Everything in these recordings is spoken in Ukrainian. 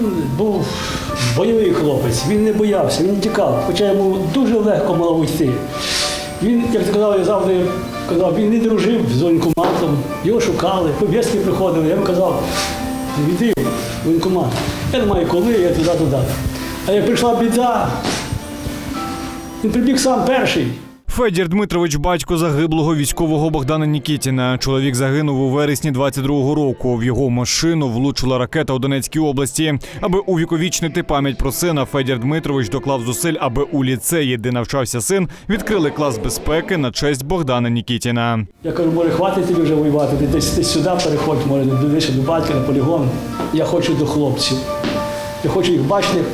Він був бойовий хлопець, він не боявся, він тікав, хоча йому дуже легко мало йти. Він, як ти казав, я завжди казав, він не дружив з воєнкоматом, його шукали, пов'язки приходили. Я йому казав, йди в воєнкомат. Я не маю коли, я туди-туди. А як прийшла біда, він прибіг сам перший. Федір Дмитрович, батько загиблого військового Богдана Нікітіна. Чоловік загинув у вересні 22-го року. В його машину влучила ракета у Донецькій області. Аби увіковічнити пам'ять про сина, Федір Дмитрович доклав зусиль, аби у ліцеї, де навчався син, відкрили клас безпеки на честь Богдана Нікітіна. Я кажу, може, хватить тобі вже воювати, ти десь, десь сюди переходь, може, дивися до батька на полігон. Я хочу до хлопців. Я хочу їх бачити,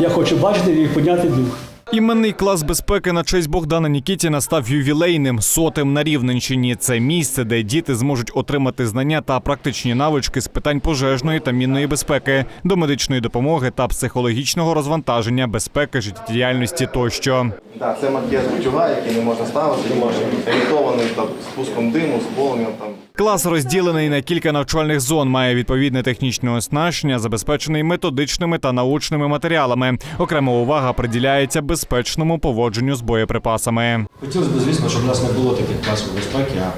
я хочу бачити і підняти дух. Іменний клас безпеки на честь Богдана Нікітіна став ювілейним сотим на Рівненщині. Це місце, де діти зможуть отримати знання та практичні навички з питань пожежної та мінної безпеки, до медичної допомоги та психологічного розвантаження, безпеки, життєдіяльності тощо. Так, це макет утюга, який не можна ставити, може бути імітований спуском диму, з полум'ям. Там. Клас розділений на кілька навчальних зон, має відповідне технічне оснащення, забезпечений методичними та научними матеріалами. Окрема увага приділяється безпечному поводженню з боєприпасами. Хотілося б, звісно, щоб в нас не було таких класів безпеки, а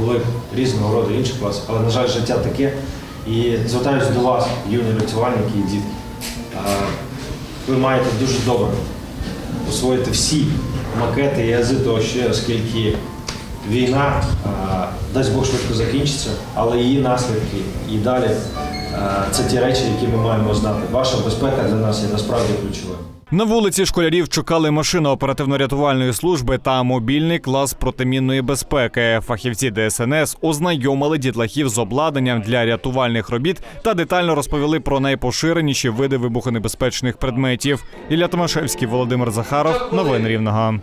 були різного роду інші класи. Але, на жаль, життя таке. І звертаюся до вас, юні рятувальники і дітки. Ви маєте дуже добре освоїти всі макети і ази того ще, оскільки війна, дасть Бог швидко закінчиться, але її наслідки і далі це ті речі, які ми маємо знати. Ваша безпека для нас є насправді ключовою. На вулиці школярів чекали машина оперативно-рятувальної служби та мобільний клас протимінної безпеки. Фахівці ДСНС ознайомили дітлахів з обладнанням для рятувальних робіт та детально розповіли про найпоширеніші види вибухонебезпечних предметів. Ілля Томашевський, Володимир Захаров. Новини Рівного.